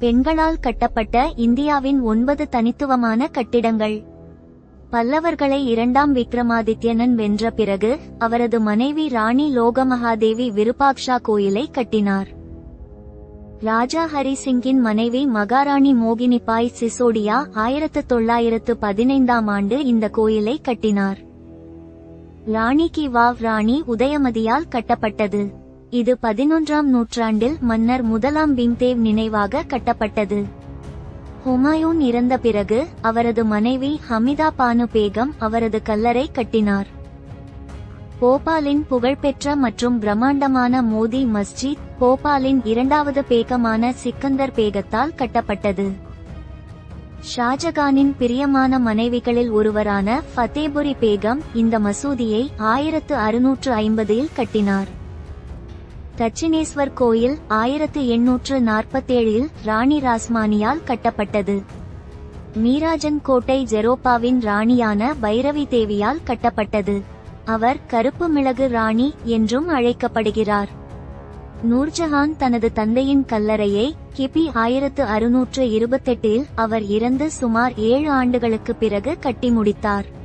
பெண்களால் கட்டப்பட்ட இந்தியாவின் ஒன்பது தனித்துவமான கட்டிடங்கள். பல்லவர்களை இரண்டாம் விக்ரமாதித்யனன் வென்ற பிறகு அவரது மனைவி ராணி லோகமகாதேவி விருபாக்ஷா கோயிலை கட்டினார். ராஜா ஹரி சிங்கின் மனைவி மகாராணி மோகினிபாய் சிசோடியா ஆயிரத்து தொள்ளாயிரத்து பதினைந்தாம் ஆண்டு இந்த கோயிலை கட்டினார். ராணி கி வாவ் ராணி உதயமதியால் கட்டப்பட்டது. இது பதினொன்றாம் நூற்றாண்டில் மன்னர் முதலாம் பீம்தேவ் நினைவாக கட்டப்பட்டது. ஹுமாயூன் இறந்த பிறகு அவரது மனைவி ஹமிதா பானு பேகம் அவரது கல்லறை கட்டினார். போபாலின் புகழ்பெற்ற மற்றும் பிரம்மாண்டமான மோதி மஸ்ஜித் போபாலின் இரண்டாவது பேகமான சிக்கந்தர் பேகத்தால் கட்டப்பட்டது. ஷாஜகானின் பிரியமான மனைவிகளில் ஒருவரான ஃபதேபுரி பேகம் இந்த மசூதியை ஆயிரத்து அறுநூற்று ஐம்பதில் கட்டினார். தட்சிணேஸ்வர் கோயில் ஆயிரத்து எண்ணூற்று நாற்பத்தேழில் ராணி ராஸ்மானியால் கட்டப்பட்டது. மீராஜன் கோட்டை ஜெரோப்பாவின் ராணியான பைரவி தேவியால் கட்டப்பட்டது. அவர் கருப்பு மிளகு ராணி என்றும் அழைக்கப்படுகிறார். நூர்ஜஹான் தனது தந்தையின் கல்லறையை கிபி ஆயிரத்து அறுநூற்று இருபத்தெட்டில் அவர் இறந்து சுமார் ஏழு ஆண்டுகளுக்கு பிறகு கட்டி முடித்தார்.